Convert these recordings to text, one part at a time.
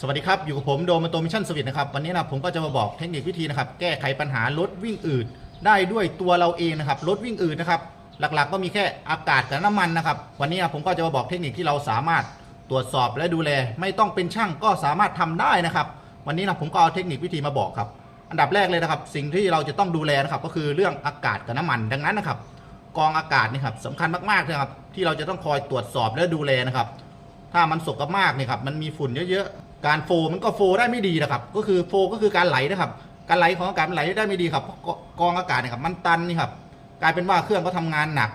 สวัสดีครับ อยู่กับผมโดมโตมิชั่นสวิตนะครับ วันนี้นะผมก็จะมาบอกเทคนิควิธีนะครับ แก้ไขปัญหารถวิ่งอืดได้ด้วยตัวเราเองนะครับ รถวิ่งอืดนะครับ หลักๆ ก็มีแค่อากาศกับน้ำมันนะครับ วันนี้นะผมก็จะมาบอกเทคนิคที่เราสามารถตรวจสอบและดูแล ไม่ต้องเป็นช่างก็สามารถทำได้นะครับ วันนี้นะผมก็เอาเทคนิควิธีมาบอกครับ อันดับแรกเลยนะครับ สิ่งที่เราจะต้องดูแลนะครับ ก็คือเรื่องอากาศกับน้ำมัน ดังนั้นนะครับ กองอากาศนี่ครับสำคัญมากๆเลยครับ ที่เราจะต้องคอยตรวจสอบและดูแลนะครับ ถ้ามันสกมากเนี่ยครับ มันมีฝุ่นเยอะๆ การโฟมันก็โฟได้ไม่ดีนะครับ ก็คือโฟก็คือการไหลนะครับ การไหลของอากาศมันไหลได้ไม่ดีครับเพราะกองอากาศเนี่ยครับมันตันนี่ครับ กลายเป็นว่าเครื่องก็ทำงานหนัก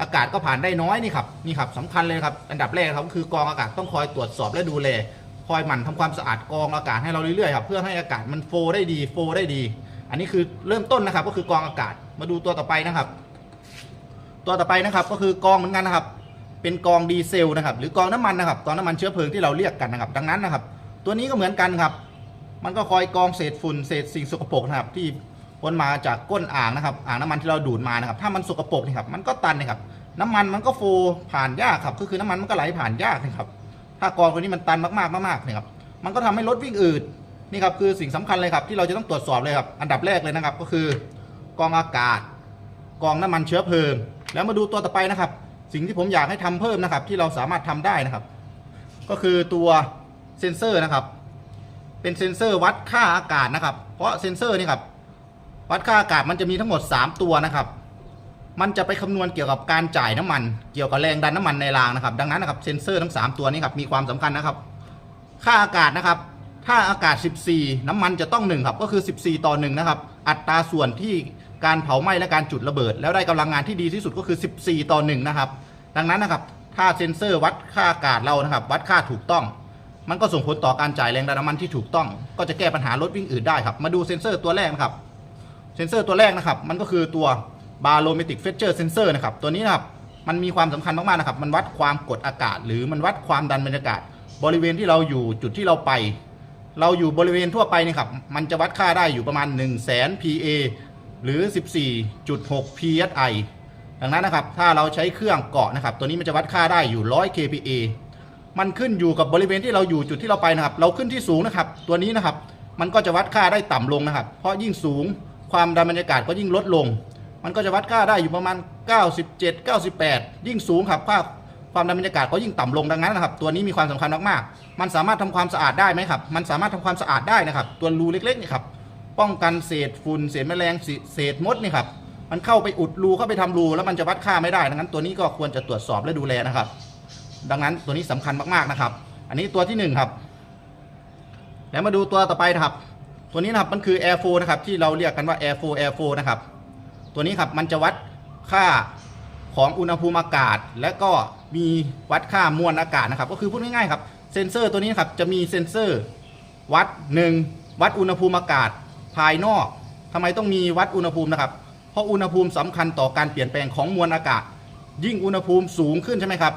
อากาศก็ผ่านได้น้อยนี่ครับนี่ครับสำคัญเลยครับ อันดับแรกครับคือกองอากาศต้องคอยตรวจสอบและดูแลคอยหมั่นทำความสะอาดกองอากาศให้เราเรื่อยๆครับเพื่อให้อากาศมันโฟได้ดีโฟได้ดี อันนี้คือเริ่มต้นนะครับ ก็คือกองอากาศมาดูตัวต่อไปนะครับ ตัวต่อไปนะครับก็คือกองเหมือนกันนะครับ เป็นกองดีเซลนะครับ หรือกองน้ำมันนะครับกองน้ำมันเชื้อเพลิงที่เราเรียกกันนะครับ ดังนั้นนะครับ ตัวนี้ก็เหมือนกันครับ มันก็คอยกองเศษฝุ่นเศษสิ่งสกปรกนะครับ ที่พ้นมาจากก้นอ่างนะครับ อ่างน้ำมันที่เราดูดมานะครับ ถ้ามันสกปรกนี่ครับ มันก็ตันนะครับ น้ำมันมันก็โฟผ่านยากครับ ก็คือน้ำมันมันก็ไหลผ่านยากนะครับ ถ้ากองตัวนี้มันตันมากๆมากๆนี่ครับ มันก็ทำให้รถวิ่งอืดนี่ครับคือสิ่งสำคัญเลยครับ ที่เราจะต้องตรวจสอบเลยครับ อันดับแรกเลยนะครับ ก็คือกองอากาศ กองน้ำมันเชื้อเพลิง แล้วมาดูตัวต่อไปนะครับ สิ่งที่ผมอยากให้ทำเพิ่มนะครับ ที่เราสามารถทำได้นะครับ ก็คือตัว เซนเซอร์นะครับ เป็นเซนเซอร์วัดค่าอากาศนะครับ เพราะเซนเซอร์นี่ครับวัดค่าอากาศมันจะมีทั้งหมด 3 ตัวนะครับ มันจะไปคำนวณเกี่ยวกับการจ่ายน้ำมัน เกี่ยวกับแรงดันน้ำมันในรางนะครับ ดังนั้นนะครับเซนเซอร์ทั้ง 3 ตัวนี้ครับมีความสำคัญนะครับ ค่าอากาศนะครับ ถ้าอากาศ 14 น้ำมันจะต้อง1ครับก็คือ 14 ต่อ1นะครับ อัตราส่วนที่การเผาไหม้และการจุดระเบิด แล้วได้กำลังงานที่ดีที่สุดก็คือ 14 ต่อ1นะครับ ดังนั้นนะครับ ถ้าเซนเซอร์วัดค่าอากาศเรานะครับ วัดค่าถูกต้อง มันก็ส่งผลต่อการจ่ายแรงดันน้ำมันที่ถูกต้อง ก็จะแก้ปัญหารถวิ่งอืดได้ครับ มาดูเซ็นเซอร์ตัวแรกนะครับ เซ็นเซอร์ตัวแรกนะครับ มันก็คือตัว barometric pressure sensor นะครับ ตัวนี้นะครับ มันมีความสำคัญมากๆนะครับ มันวัดความกดอากาศ หรือมันวัดความดันบรรยากาศ บริเวณที่เราอยู่จุดที่เราไป เราอยู่บริเวณทั่วไปนี่ครับ มันจะวัดค่าได้อยู่ประมาณ 1 0 0 0 0แสน PA หรือ 14.6 PSI ดังนั้นนะครับ ถ้าเราใช้เครื่องเกาะนะครับ ตัวนี้มันจะวัดค่าได้อยู่ 100 kPa มันขึ้นอยู่กับบริเวณที่เราอยู่จุดที่เราไปนะครับ เราขึ้นที่สูงนะครับ ตัวนี้นะครับ มันก็จะวัดค่าได้ต่ำลงนะครับ เพราะยิ่งสูงความดันบรรยากาศก็ยิ่งลดลง มันก็จะวัดค่าได้อยู่ประมาณ 97 98 ยิ่งสูงครับค่าความดันบรรยากาศก็ยิ่งต่ำลงดังนั้นนะครับ ตัวนี้มีความสำคัญมากๆ มันสามารถทำความสะอาดได้ไหมครับ มันสามารถทำความสะอาดได้นะครับ ตัวรูเล็กๆนี่ครับ ป้องกันเศษฝุ่นเศษแมลงเศษมดนี่ครับ มันเข้าไปอุดรูเข้าไปทำรูแล้วมันจะวัดค่าไม่ได้ดังนั้น ตัวนี้ก็ควรจะตรวจสอบและดูแลนะครับ ดังนั้นตัวนี้สำคัญมากๆนะครับ อันนี้ตัวที่หนึ่งครับ แล้วมาดูตัวต่อไปครับ ตัวนี้นะครับมันคือ Air Flow นะครับที่เราเรียกกันว่า Air Flow Air Flow นะครับ ตัวนี้ครับมันจะวัดค่าของอุณหภูมิอากาศ และก็มีวัดค่ามวลอากาศนะครับ ก็คือพูดง่ายๆครับเซนเซอร์ตัวนี้ครับจะมีเซนเซอร์วัด 1 วัดอุณหภูมิอากาศภายนอกทำไมต้องมีวัดอุณหภูมินะครับ เพราะอุณหภูมิสำคัญต่อการเปลี่ยนแปลงของมวลอากาศ ยิ่งอุณหภูมิสูงขึ้นใช่ไหมครับ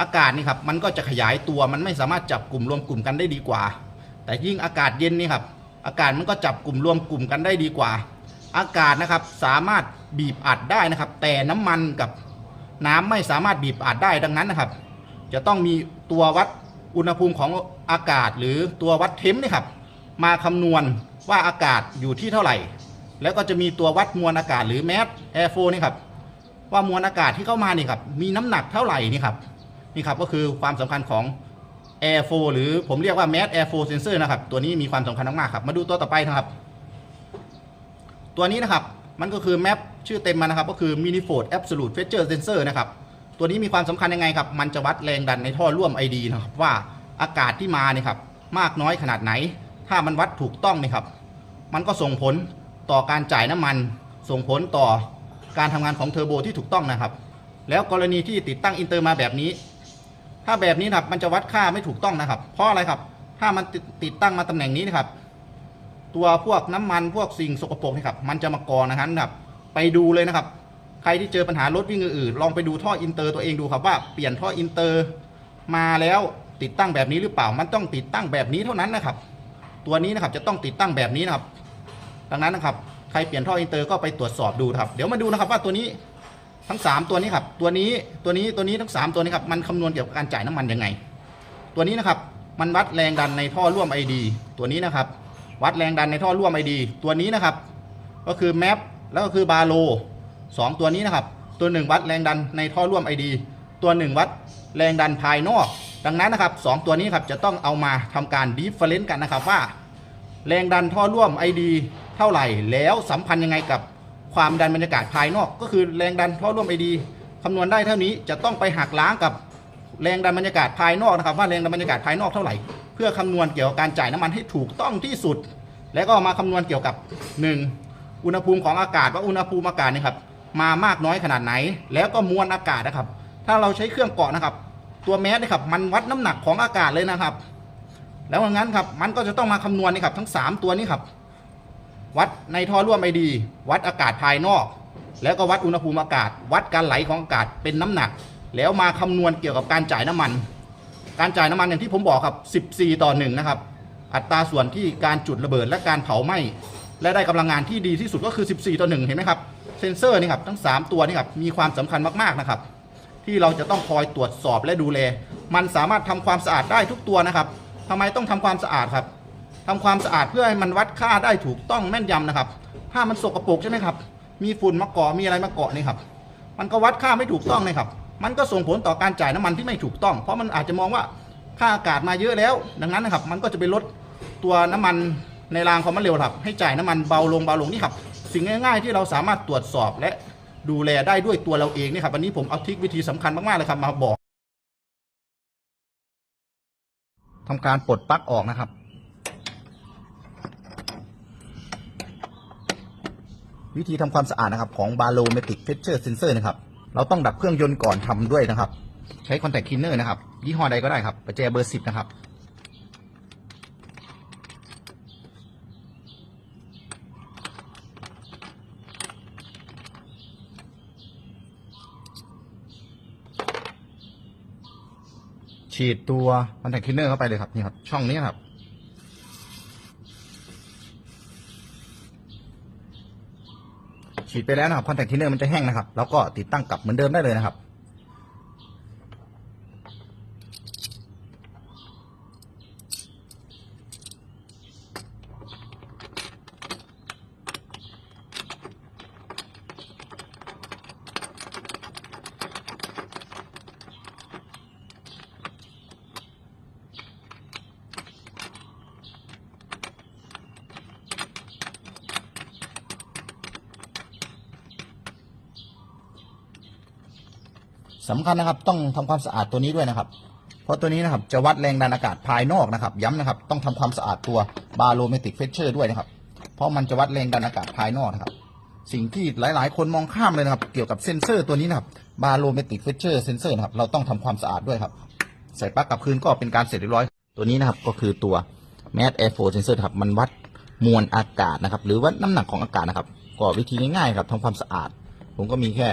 อากาศนี่ครับมันก็จะขยายตัวมันไม่สามารถจับกลุ่มรวมกลุ่มกันได้ดีกว่า แต่ยิ่งอากาศเย็นนี่ครับอากาศมันก็จับกลุ่มรวมกลุ่มกันได้ดีกว่า อากาศนะครับสามารถบีบอัดได้นะครับ แต่น้ำมันกับน้ำไม่สามารถบีบอัดได้ดังนั้นนะครับ จะต้องมีตัววัดอุณหภูมิของอากาศหรือตัววัดเทมป์นี่ครับ มาคำนวณว่าอากาศอยู่ที่เท่าไหร่ แล้วก็จะมีตัววัดมวลอากาศหรือแมสแอร์โฟนี่ครับว่ามวลอากาศที่เข้ามานี่ครับมีน้ำหนักเท่าไหร่นี่ครับ นี่ครับก็คือความสำคัญของ Air f o หรือผมเรียกว่า Mass Air f o Sensor นะครับ ตัวนี้มีความสำคัญมากๆครับ มาดูตัวต่อไปนะครับ ตัวนี้นะครับ มันก็คือแมปชื่อเต็มมันนะครับ ก็คือ Manifold Absolute Pressure Sensor นะครับ ตัวนี้มีความสำคัญยังไงครับ มันจะวัดแรงดันในท่อร่วม ID นะครับ ว่าอากาศที่มาเนี่ยครับ มากน้อยขนาดไหน ถ้ามันวัดถูกต้องเนี่ยครับ มันก็ส่งผลต่อการจ่ายน้ำมัน ส่งผลต่อการทำงานของเทอร์โบที่ถูกต้องนะครับ แล้วกรณีที่ติดตั้งอินเตอร์มาแบบนี้ ถ้าแบบนี้นะครับ มันจะวัดค่าไม่ถูกต้องนะครับ เพราะอะไรครับ ถ้ามันติดติดตั้งมาตำแหน่งนี้นะครับ ตัวพวกน้ำมันพวกสิ่งสกปรกนี่ครับ มันจะมากองนะครับนะครับ ไปดูเลยนะครับ ใครที่เจอปัญหารถวิ่งอื่นๆลองไปดูท่ออินเตอร์ตัวเองดูครับว่าเปลี่ยนท่ออินเตอร์มาแล้วติดตั้งแบบนี้หรือเปล่า มันต้องติดตั้งแบบนี้เท่านั้นนะครับ ตัวนี้นะครับจะต้องติดตั้งแบบนี้นะครับ ดังนั้นนะครับ ใครเปลี่ยนท่ออินเตอร์ก็ไปตรวจสอบดูครับ เดี๋ยวมาดูนะครับว่าตัวนี้ ทั้ง3ตัวนี้ครับ ตัวนี้ตัวนี้ตัวนี้ทั้ง3ตัวนี้ครับมันคำนวณเกี่ยวกับการจ่ายน้ำมันยังไง ตัวนี้นะครับมันวัดแรงดันในท่อร่วม ID ตัวนี้นะครับ วัดแรงดันในท่อร่วม ID ตัวนี้นะครับ ก็คือแมปแล้วก็คือบาโลสองตัวนี้นะครับ ตัวหนึ่งวัดแรงดันในท่อร่วม ID ตัวหนึ่งวัดแรงดันภายนอก ดังนั้นนะครับสองตัวนี้ครับจะต้องเอามาทำการดีฟเฟรนซ์กันนะครับว่า แรงดันท่อร่วม ID เท่าไหร่ แล้วสัมพันธ์ยังไงกับ ความดันบรรยากาศภายนอก ก็คือแรงดันท่อร่วม ID คำนวณได้เท่านี้จะต้องไปหักล้างกับแรงดันบรรยากาศภายนอกนะครับว่าแรงดันบรรยากาศภายนอกเท่าไหร่ เพื่อคำนวณเกี่ยวกับการจ่ายน้ำมันให้ถูกต้องที่สุด แล้วก็มาคำนวณเกี่ยวกับ 1. อุณหภูมิของอากาศว่าอุณหภูมิอากาศนี่ครับมามากน้อยขนาดไหน แล้วก็มวลอากาศนะครับ ถ้าเราใช้เครื่องเกาะนะครับ ตัวแมสนี่ครับมันวัดน้ำหนักของอากาศเลยนะครับ แล้วงั้นครับมันก็จะต้องมาคำนวณนี่ครับทั้ง 3 ตัวนี้ครับ วัดในท่อร่วมไอดี วัดอากาศภายนอก แล้วก็วัดอุณหภูมิอากาศ วัดการไหลของอากาศเป็นน้ำหนัก แล้วมาคำนวณเกี่ยวกับการจ่ายน้ำมัน การจ่ายน้ำมันอย่างที่ผมบอกครับ 14 ต่อ1นะครับอัตราส่วนที่การจุดระเบิดและการเผาไหม้และได้กำลังงานที่ดีที่สุดก็คือ 14 ต่อ1เห็นไหมครับเซนเซอร์นี่ครับทั้ง 3 ตัวนี่ครับมีความสำคัญมากๆนะครับ ที่เราจะต้องคอยตรวจสอบและดูแล มันสามารถทำความสะอาดได้ทุกตัวนะครับทำไมต้องทำความสะอาดครับ ทำความสะอาดเพื่อให้มันวัดค่าได้ถูกต้องแม่นยำนะครับ ถ้ามันสกปรกใช่ไหมครับ มีฝุ่นมาเกาะมีอะไรมาเกาะนี่ครับ มันก็วัดค่าไม่ถูกต้องเลยครับ มันก็ส่งผลต่อการจ่ายน้ำมันที่ไม่ถูกต้อง เพราะมันอาจจะมองว่าค่าอากาศมาเยอะแล้ว ดังนั้นนะครับ มันก็จะไปลดตัวน้ำมันในรางความมันเร็วครับ ให้จ่ายน้ำมันเบาลงเบาลงนี่ครับ สิ่งง่ายๆที่เราสามารถตรวจสอบและดูแลได้ด้วยตัวเราเองนี่ครับวันนี้ผมเอาทริควิธีสำคัญมากๆเลยครับมาบอกทำการปลดปลั๊กออกนะครับ วิธีทำความสะอาดนะครับของ Barometric Pressure Sensor นะครับ เราต้องดับเครื่องยนต์ก่อนทำด้วยนะครับ ใช้ Contact Cleaner นะครับ ยี่ห้อใดก็ได้ครับประแจเบอร์10นะครับ ฉีดตัว Contact Cleaner เข้าไปเลยครับนี่ครับช่องนี้ครับ ฉีดไปแล้วนะครับคอนแทคทินเนอร์มันจะแห้งนะครับ แล้วก็ติดตั้งกลับเหมือนเดิมได้เลยนะครับ สำคัญนะครับ ต้องทำความสะอาดตัวนี้ด้วยนะครับ เพราะตัวนี้นะครับจะวัดแรงดันอากาศภายนอกนะครับ ย้ำนะครับ ต้องทำความสะอาดตัวบาโลเมติกเฟเชอร์ด้วยนะครับ เพราะมันจะวัดแรงดันอากาศภายนอกนะครับ สิ่งที่หลาย ๆ คนมองข้ามเลยนะครับ เกี่ยวกับเซนเซอร์ตัวนี้นะครับบาโลเมติกเฟเชอร์เซนเซอร์นะครับเราต้องทำความสะอาดด้วยครับใส่ปลั๊กกลับคืนก็เป็นการเสร็จเรียบร้อย ตัวนี้นะครับก็คือตัว Mass Air Flow Sensor ครับมันวัดมวลอากาศนะครับ หรือวัดน้ำหนักของอากาศนะครับ ก็วิธีง่ายๆครับทำความสะอาด ผมก็มีแค่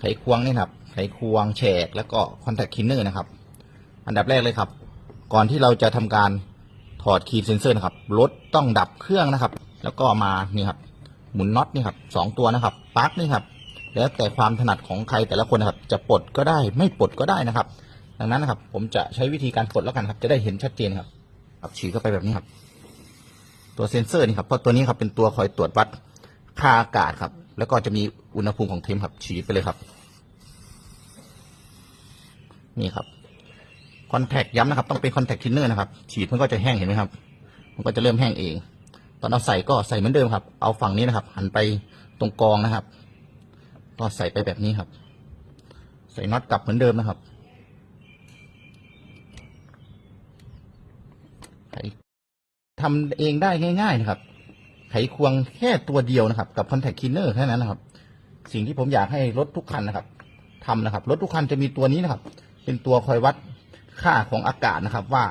ไขควงนี่นะครับ ไขควงแฉกแล้วก็คอนแทคคินเนอร์นะครับ อันดับแรกเลยครับ ก่อนที่เราจะทำการถอดคีย์เซนเซอร์นะครับรถต้องดับเครื่องนะครับ แล้วก็มานี่ครับหมุนน็อตนี่ครับสองตัวนะครับปลั๊กนี่ครับแล้วแต่ความถนัดของใครแต่ละคนนะครับ จะปลดก็ได้ไม่ปลดก็ได้นะครับ ดังนั้นนะครับ ผมจะใช้วิธีการปลดแล้วกันครับ จะได้เห็นชัดเจนครับครับฉีดเข้าไปแบบนี้ครับ ตัวเซ็นเซอร์นี่ครับเพราะตัวนี้ครับเป็นตัวคอยตรวจวัดค่าอากาศครับ แล้วก็จะมีอุณหภูมิของเทมครับฉีดไปเลยครับ นี่ครับคอนแทคย้ำนะครับ ต้องเป็นคอนแทคทินเนอร์นะครับ ฉีดมันก็จะแห้งเห็นไหมครับ มันก็จะเริ่มแห้งเอง ตอนเอาใส่ก็ใส่เหมือนเดิมครับ เอาฝั่งนี้นะครับ หันไปตรงกองนะครับก็ใส่ไปแบบนี้ครับ ใส่น็อตกลับเหมือนเดิมนะครับไขทำเองได้ง่าย ๆนะครับ ไขควงแค่ตัวเดียวนะครับ กับคอนแทคคินเนอร์แค่นั้นนะครับ สิ่งที่ผมอยากให้รถทุกคันนะครับทำนะครับ รถทุกคันจะมีตัวนี้นะครับ เป็นตัวคอยวัดค่าของอากาศนะครับ ว่า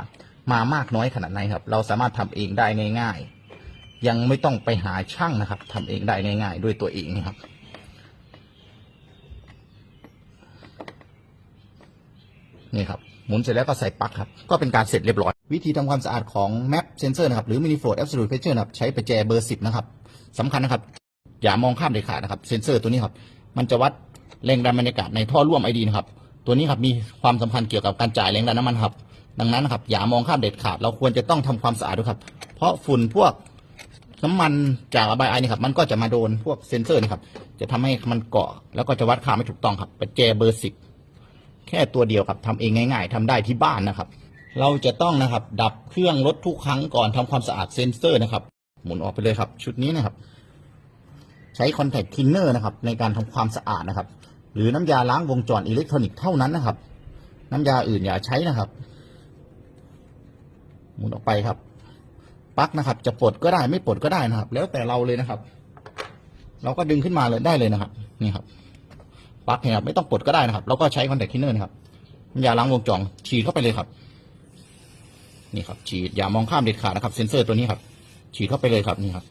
มามากน้อยขนาดไหนครับ เราสามารถทำเองได้ง่าย ๆ ยังไม่ต้องไปหาช่างนะครับทำเองได้ง่าย ๆ ด้วยตัวเองนะครับนี่ครับหมุนเสร็จแล้วก็ใส่ปลั๊กครับ ก็เป็นการเสร็จเรียบร้อย วิธีทำความสะอาดของ Map Sensor นะครับ หรือ Manifold Absolute Pressure นะครับ ใช้ประแจเบอร์ 10 นะครับสำคัญนะครับ อย่ามองข้ามเด็ดขาดนะครับ เซนเซอร์ตัวนี้ครับ มันจะวัดแรงดันบรรยากาศในท่อร่วมไอดีนะครับ ตัวนี้ครับมีความสำคัญเกี่ยวกับการจ่ายแรงดันน้ำมันครับ ดังนั้นนะครับอย่ามองข้ามเด็ดขาด เราควรจะต้องทำความสะอาดด้วยครับ เพราะฝุ่นพวกน้ำมันจากระบายไอนี่ครับมันก็จะมาโดนพวกเซ็นเซอร์นี่ครับจะทำให้มันเกาะแล้วก็จะวัดค่าไม่ถูกต้องครับป็นแจเบอร์สิบแค่ตัวเดียวครับทำเองง่าย ๆทำได้ที่บ้านนะครับ เราจะต้องนะครับ ดับเครื่องรถทุกครั้งก่อนทำความสะอาดเซ็นเซอร์นะครับ หมุนออกไปเลยครับ ชุดนี้นะครับ ใช้คอนแทคทินเนอร์นะครับ ในการทำความสะอาดนะครับ หรือน้ำยาล้างวงจรอิเล็กทรอนิกส์เท่านั้นนะครับ น้ำยาอื่นอย่าใช้นะครับ หมุนออกไปครับปลั๊กนะครับ จะปลดก็ได้ไม่ปลดก็ได้นะครับ แล้วแต่เราเลยนะครับ เราก็ดึงขึ้นมาเลยได้เลยนะครับ นี่ครับปลั๊กเนี่ยครับไม่ต้องปลดก็ได้นะครับ เราก็ใช้คอนแทคทินเนอร์นะครับน้ำยาล้างวงจรฉีดเข้าไปเลยครับ นี่ครับ ฉีดอย่ามองข้ามเด็ดขาดนะครับ เซนเซอร์ตัวนี้ครับ ฉีดเข้าไปเลยครับนี่ครับ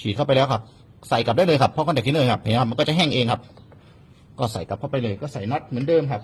ฉีดเข้าไปแล้วครับ ใส่กลับได้เลยครับเพราะคอนแทคทินเนอร์ครับเห็นครับมันก็จะแห้งเองครับ ก็ใส่กลับเข้าไปเลยก็ใส่น็อตเหมือนเดิมครับ